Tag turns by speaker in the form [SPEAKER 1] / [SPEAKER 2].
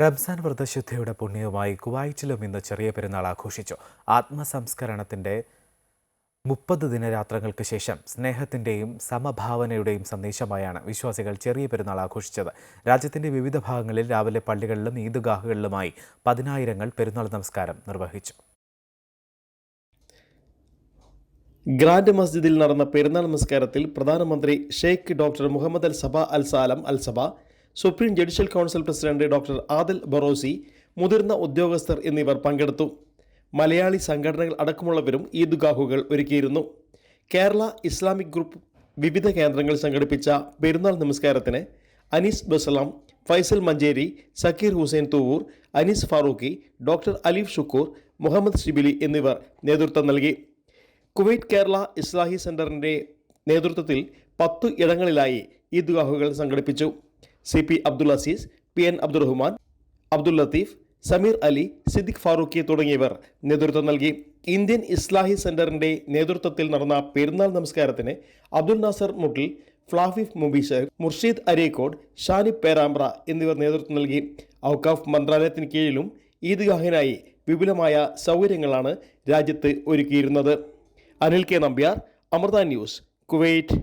[SPEAKER 1] റംസാൻ വ്രതശുദ്ധിയുടെ പുണ്യവുമായി കുവൈറ്റിലും ഇന്ന് ചെറിയ പെരുന്നാൾ ആഘോഷിച്ചു. ആത്മസംസ്കരണത്തിന്റെ മുപ്പത് ദിനരാത്രങ്ങൾക്ക് ശേഷം സ്നേഹത്തിന്റെയും സമഭാവനയുടെയും സന്ദേശമായാണ് വിശ്വാസികൾ ചെറിയ പെരുന്നാൾ ആഘോഷിച്ചത്. രാജ്യത്തിന്റെ വിവിധ ഭാഗങ്ങളിൽ രാവിലെ പള്ളികളിലും ഈദ്ഗാഹുകളിലുമായി പതിനായിരങ്ങൾ പെരുന്നാൾ നമസ്കാരം നിർവഹിച്ചു.
[SPEAKER 2] ഗ്രാൻഡ് മസ്ജിദിൽ നടന്ന പെരുന്നാൾ നമസ്കാരത്തിൽ പ്രധാനമന്ത്രി Sheikh doctor Mohammad Al Sabah Al Salam Al Saba Supreme Judicial Council President doctor Adil Barrasi മുതിർന്ന ഉദ്യോഗസ്ഥർ എന്നിവർ പങ്കെടുത്തു. മലയാളി സംഘടനകൾ അടക്കമുള്ളവരും ഈദ്ഗാഹുകൾ ഒരുക്കിയിരുന്നു. കേരള ഇസ്ലാമിക് ഗ്രൂപ്പ് വിവിധ കേന്ദ്രങ്ങൾ സംഘടിപ്പിച്ച പെരുന്നാൾ നമസ്കാരത്തിന് അനീസ് ബസലാം ഫൈസൽ മഞ്ചേരി സക്കീർ ഹുസൈൻ തൂവൂർ അനീസ് ഫാറൂഖി ഡോക്ടർ അലീഫ് ഷുക്കൂർ മുഹമ്മദ് ഷിബിലി എന്നിവർ നേതൃത്വം നൽകി. കുവൈറ്റ് കേരള ഇസ്ലാഹി സെന്ററിന്റെ നേതൃത്വത്തിൽ പത്തു ഇടങ്ങളിലായി ഈദ്ഗാഹുകൾ സംഘടിപ്പിച്ചു. C P Abdul Azeez P N Abdurahman Abdul Latheef Sameer Ali Siddique Farooqui തുടങ്ങിയവർ നേതൃത്വം നൽകി. ഇന്ത്യൻ ഇസ്ലാഹി സെന്ററിന്റെ നേതൃത്വത്തിൽ നടന്ന പെരുന്നാൾ നമസ്കാരത്തിന് അബ്ദുൽ നാസർ മുട്ടിൽ ഫ്ലാഫിഫ് മുബീഷർ മുർഷീദ് അരീക്കോട് ഷാനിബ് പേരാമ്പ്ര എന്നിവർ നേതൃത്വം നൽകി. ഔക്കാഫ് മന്ത്രാലയത്തിന് കീഴിലും ഈദ്ഗാഹിനായി വിപുലമായ സൗകര്യങ്ങളാണ് രാജ്യത്ത് ഒരുക്കിയിരുന്നത്. Anil K Nambiar Amrita news Kuwait.